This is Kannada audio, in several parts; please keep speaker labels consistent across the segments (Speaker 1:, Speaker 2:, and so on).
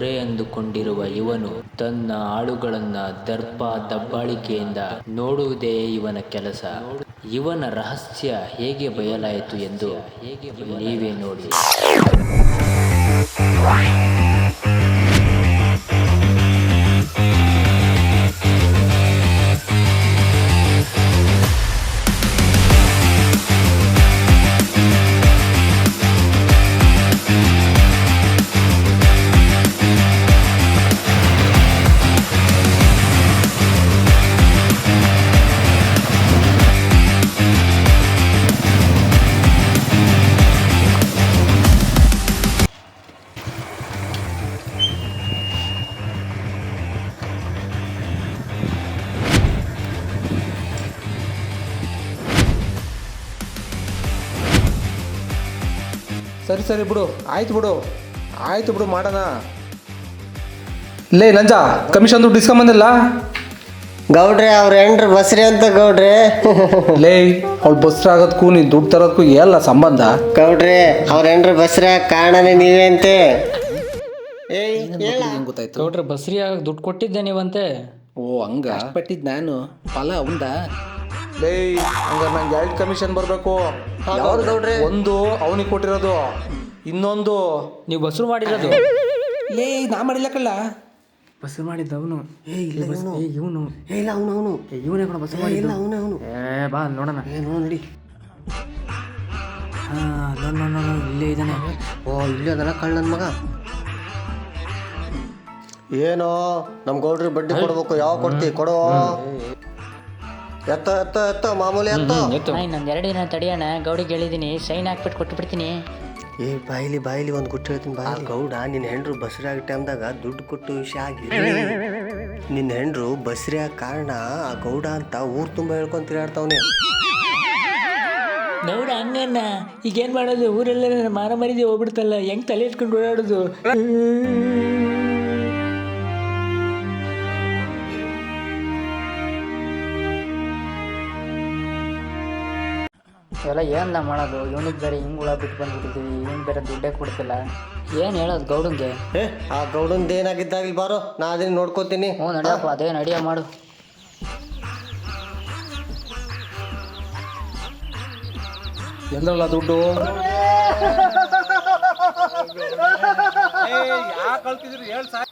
Speaker 1: ದೊರೆ ಎಂದುಕೊಂಡಿರುವ ಇವನು ತನ್ನ ಆಳುಗಳನ್ನ ದರ್ಪ ದಬ್ಬಾಳಿಕೆಯಿಂದ ನೋಡುವುದೇ ಇವನ ಕೆಲಸ. ಇವನ ರಹಸ್ಯ ಹೇಗೆ ಬಯಲಾಯಿತು ಎಂದು ನೀವೇ ನೋಡಿ.
Speaker 2: ಸರಿ ಸರಿ ಬಿಡು. ಆಯ್ತು ಬಿಡು. ಆಯ್ತು ಬಿಡು ಮಾಡೋಣ. ಲೇ ನಂಜ ಕಮಿಷನ್ ದುಡ್ಡು ಇಸ್ಕೊಂಬಂದಿಲ್ಲ
Speaker 3: ಗೌಡ್ರೆ ಅವ್ರ ಹೆಂಡ್ರು ಬಸ್ರಿ ಅಂತ ಗೌಡ್ರೆ.
Speaker 2: ಲೇ ಅವ್ಳು ಬಸ್ರ ಆಗೋದಕ್ಕೂ ನೀನು ದುಡ್ಡು ತರೋದಕ್ಕೂ ಎಲ್ಲ ಸಂಬಂಧ?
Speaker 3: ಗೌಡ್ರೆ ಅವ್ರ ಹೆಂಡ್ರು ಬಸ್ರಿ ಕಾರಣನೇ ನೀವೇ ಅಂತೆ. ಏಯ್ ಹೇಳ.
Speaker 2: ಗೊತ್ತಾಯ್ತು?
Speaker 1: ಗೌಡ್ರೆ ಬಸ್ರಿಯಾಗ ದುಡ್ಡು ಕೊಟ್ಟಿದ್ದೆ ನೀವಂತೆ.
Speaker 2: ಓ ಹಂಗ? ಪಟ್ಟಿದ್ ನಾನು. ಫಲ ಅವಂದ ಲೇ ಹಂಗಾರೆ ನಂಗೆ ಎರಡು ಕಮಿಷನ್ ಬರಬೇಕು.
Speaker 3: ಯಾವ್ದು ಗೌಡ್ರೆ?
Speaker 2: ಒಂದು ಅವನಿಗೆ ಕೊಟ್ಟಿರೋದು ಇನ್ನೊಂದು
Speaker 1: ನೀವು ಬಸ್ರು ಮಾಡಿರೋದು.
Speaker 2: ಲೇ ನಾ ಮಾಡಿಲ್ಲ ಬಸರು
Speaker 1: ಬಸ್ರು ಮಾಡಿದ್ದ ಅವನು.
Speaker 3: ಏ ಇಲ್ಲ ಇವನು.
Speaker 1: ಇವನು.
Speaker 3: ಏ ಇಲ್ಲ ಅವನು ಅವನು.
Speaker 1: ಇವನೇ ಕೂಡ ಬಸ್ರು
Speaker 3: ಇಲ್ಲ ಅವನು ಅವನು.
Speaker 1: ಏ ಬಾ ನೋಡೋಣ.
Speaker 3: ಏ ನೋಡು ನೋಡಿ.
Speaker 1: ಹಾಂ ನೋ ನೋ ನೋ ನೋಡ್, ಇಲ್ಲೇ ಇದ್ದಾನೆ.
Speaker 3: ಓ ಇಲ್ಲೇ ಅದಲ್ಲ ಕಳ್ಳ ನನ್ನ ಮಗ? ಏನೋ ನಮ್ಮ ಗೌಡ್ರಿಗೆ ಬಡ್ಡಿ ಕೊಡ್ಬೇಕು ಯಾವ ಕೊಡ್ತಿ? ಕೊಡೋ? ಎತ್ತ ಎತ್ತೋ ಎತ್ತೋ ಮಾಮೂಲಿ ಎತ್ತ.
Speaker 4: ಇನ್ನೊಂದು ಎರಡು ದಿನ ತಡಿಯೋಣ. ಗೌಡಿಗೆ ಹೇಳಿದ್ದೀನಿ ಸೈನ್ ಹಾಕ್ಬಿಟ್ಟು ಕೊಟ್ಟು ಬಿಡ್ತೀನಿ
Speaker 3: ಏ ಬಾಯಿಲಿ ಬಾಯಿಲಿ ಒಂದು ಗುಟ್ಟು ಹೇಳ್ತೀನಿ ಬಾ ಗೌಡ ನಿನ್ನ ಹೆಂಡ್ರು ಬಸ್ರಿ ಆಗ ಟೈಮ್ದಾಗ ದುಡ್ಡು ಕೊಟ್ಟು ವಿಷಯ ಆಗಿ ನಿನ್ನ ಹೆಂಡ್ರು ಬಸ್ರಿ ಆಗ ಕಾರಣ ಆ ಗೌಡ ಅಂತ ಊರ್ ತುಂಬ ಹೇಳ್ಕೊಂತ ತಿರುಗಾಡ್ತಾವನೆ.
Speaker 4: ನೋಡ ಹಂಗನ್ನ ಈಗೇನು ಮಾಡೋದು? ಊರೆಲ್ಲ ಮಾರ ಮರಿದೆ ಹೋಗ್ಬಿಡ್ತಲ್ಲ. ಹೆಂಗ್ ತಲೆ ಇಟ್ಕೊಂಡು ಓಡಾಡೋದು? ಇವೆಲ್ಲ ಏನ್ಲ ಮಾಡೋದು? ಇವನಿಗೆ ಬೇರೆ ಹಿಂಗ್ ಹುಳ ಬಿಟ್ಟು ಬಂದ್ಬಿಟ್ಟಿದ್ದೀವಿ ಇವನ್ ಬೇರೆ ದುಡ್ಡೇ ಕೊಡ್ತಿಲ್ಲ. ಏನು ಹೇಳೋದು ಗೌಡಂಗೆ?
Speaker 3: ಏ ಆ ಗೌಡಂದು ಏನಾಗಿದ್ದಾಗಲಿ ಬಾರೋ? ನಾ ಅದನ್ನ ನೋಡ್ಕೋತೀನಿ.
Speaker 4: ಹ್ಞೂ ನಡಿಯಪ್ಪ ಅದೇ ನಡಿಯ ಮಾಡು.
Speaker 2: ಎಂದ್ರಲ್ಲ ದುಡ್ಡು?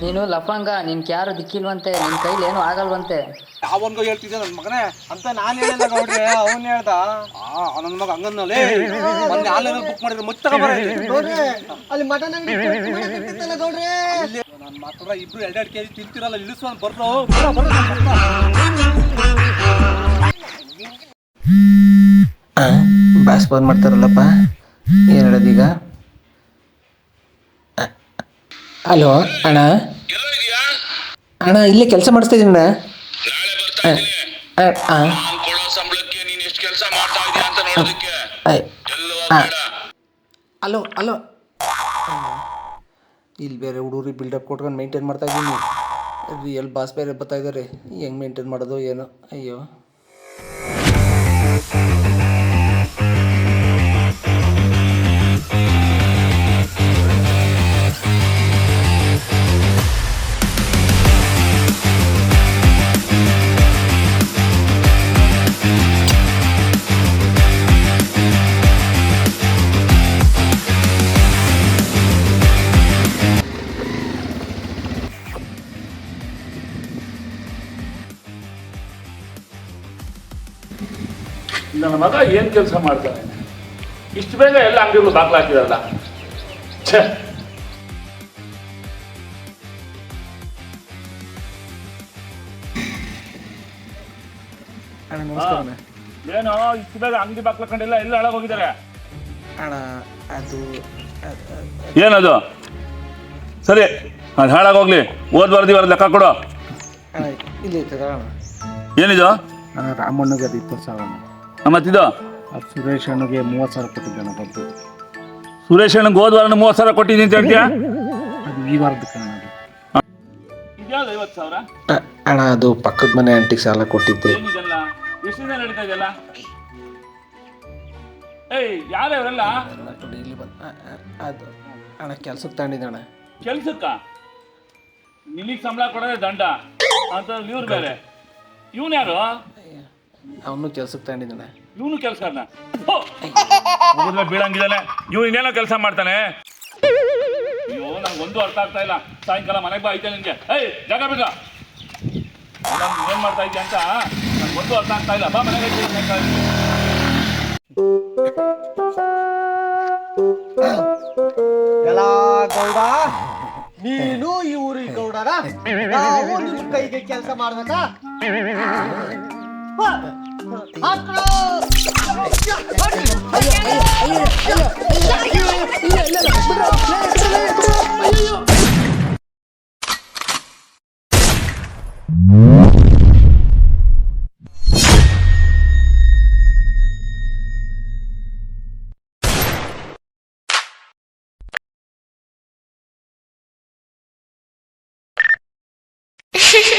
Speaker 4: ನೀನು ಲಫಂಗ ನಿನ್ ಯಾರು ದಿಕ್ಕಿಲ್ವಂತೆ ನಿನ್ ಕೈಲಿ ಏನು ಆಗಲ್ವಂತೆ.
Speaker 5: ಯಾವನ್ಗೋ ಹೇಳ್ತಿದ್ದೆ ನನ್ನ ಮಗನೇ? ಅಂತ ನಾನು ಹೇಳಿಲ್ಲ ನೋಡ್ರಿ ಅವನ್ ಹೇಳ್ದ. ಆ ನನ್ನ ಮಗ ಹಂಗನ್ನಲೇ ಮೊನ್ನೆ ಆನ್ಲೈನ್ ಬುಕ್ ಮಾಡಿದ್ರೆ ಮುಚ್ಚ
Speaker 3: ಅಲ್ಲಿ ಮಟನ್ ಅಂಗಡಿ ಗೌಡ್ರೆ.
Speaker 5: ನನ್ನ ಮಾತ್ರ ಇಬ್ರು ಎರಡೆರಡು ಕೆಜಿ ತಿಂತಿರಲ್ಲ ಇಳಿಸುವ ಬರ್ರೋ
Speaker 2: ಬ್ಯಾಸ್ ಬಂದ್ ಮಾಡ್ತಾರಲ್ಲಪ್ಪ. ಏನು ಹೇಳೋದೀಗ ಹಲೋ ಅಣ್ಣ. ಅಣ್ಣ ಇಲ್ಲೇ ಕೆಲಸ ಮಾಡಿಸ್ತಾ
Speaker 6: ಎಲ್ಲೋ
Speaker 2: ಹಲೋ ಹಲೋ. ಇಲ್ಲಿ ಬೇರೆ ಹುಡುಗರಿಗೆ ಬಿಲ್ಡಪ್ ಕೊಟ್ಕೊಂಡು ಮೇಂಟೈನ್ ಮಾಡ್ತಾ ಇದ್ದೀನಿ. ರಿಯಲ್ ಬಾಸ್ ಬೇರೆ ಬರ್ತಾ ಇದ್ದಾರೆ ಹೆಂಗೆ ಮೇಂಟೈನ್ ಮಾಡೋದು ಏನೋ. ಅಯ್ಯೋ.
Speaker 7: ನನ್ನ ಮಗ ಏನು ಕೆಲಸ ಮಾಡ್ತಾನೆ? ಇಷ್ಟು ಬೇಗ ಎಲ್ಲ ಅಂಗಡಿಗಳು ಬಾಗ್ಲಾಕಿರಲ್ಲ ಛೇ! ಏನೋ ಇಷ್ಟು ಬೇಗ ಅಂಗಡಿ ಎಲ್ಲ ಹಾಳಾಗೋಗಿದ್ದಾರೆ
Speaker 2: ಅಣ್ಣ ಅದು
Speaker 7: ಏನದು? ಸರಿ ಅದು ಹಾಳಾಗೋಗ್ಲಿ ಓದ್ ಬರ್ದಿವರ ಲೆಕ್ಕ ಕೊಡು.
Speaker 2: ಅಣ್ಣ ಇಲ್ಲಿ ತಗೋಣ
Speaker 7: ಏನಿದು?
Speaker 2: ರಾಮಣ್ಣಗೆ ಅದು ಇಪ್ಪತ್ತು ಸಾವಿರ
Speaker 7: ಮತ್ತಿದು?
Speaker 2: ಅದು ಸುರೇಶ್ ಅಣ್ಣಗೆ ಮೂವತ್ತು ಸಾವಿರ ಕೊಟ್ಟಿದ್ದಾನೆ ಬಂತು
Speaker 7: ಸುರೇಶ್ ಅಣ್ಣಗೆ ಹೋದ ವಾರ ಮೂವತ್ತು ಸಾವಿರ ಕೊಟ್ಟಿದ್ದೀನಿ ಅಂತ ಹೇಳ್ತೀಯಾ?
Speaker 2: ಅದು ಈ ವಾರದ ಕಣ
Speaker 7: ಇದ್ಯಾವ್ದು ಐವತ್ತು ಸಾವಿರ?
Speaker 2: ಅ- ಅಣ್ಣ ಅದು ಪಕ್ಕದ ಮನೆ ಆಂಟಿಗೆ ಸಾಲ ಕೊಟ್ಟಿದ್ದೆ.
Speaker 7: ಏನಿದೆಲ್ಲ? ಎಷ್ಟು ದಿನ ನಡೀತಾ ಇದೆಯಲ್ಲ? ಏಯ್ ಯಾರು ಇವರೆಲ್ಲ
Speaker 2: ಅದು ಅಣ್ಣ ಕೆಲ್ಸಕ್ಕೆ ತಗೊಂಡಿದ್ದೆ ಅಣ್ಣ.
Speaker 7: ಕೆಲ್ಸಕ್ಕ? ನಿನಗೆ ಸಂಬಳ ಕೊಡೋದೇ ದಂಡ. ಅಂತ ಇವ್ರು ಬೇರೆ. ಇವನು ಯಾರು?
Speaker 2: ಅವನು ಕೆಲ್ಸಕ್ಕೆ ತಗೊಂಡಿದ್ದಾನೆ.
Speaker 7: ಇವನು ಕೆಲಸ ಬೀಳಂಗಿದ್ದಾನೆ. ಇವ್ನು ಇನ್ನೇನೋ ಕೆಲಸ ಮಾಡ್ತಾನೆ. ಅಯ್ಯೋ ನಂಗೆ ಒಂದು ಅರ್ಥ ಆಗ್ತಾ ಇಲ್ಲ. ಸಾಯಂಕಾಲ ಮನೆಗೆ ಬಾ ಐತೆ ನಿನ್ಗೆ. ಏಯ್ ಜಾಗ ಬೇಕಾ ಏನು ಮಾಡ್ತಾ ಇದ್ದೆ ಅಂತ ನಂಗೆ ಒಂದು ಅರ್ಥ ಆಗ್ತಾ ಇಲ್ಲ. ಬಾ ಮನೆಗೆ ಐತೆ ಸಾಯಂಕಾಲ.
Speaker 8: ಎಲ್ಲ ಗೌಡ ನೀನು ಈ ಊರಿಗೆ ಗೌಡರ ನಾವು ನಿಮ್ಮ ಕೈಗೆ ಕೆಲಸ ಮಾಡ್ಬೇಕಾ?
Speaker 2: Hehehe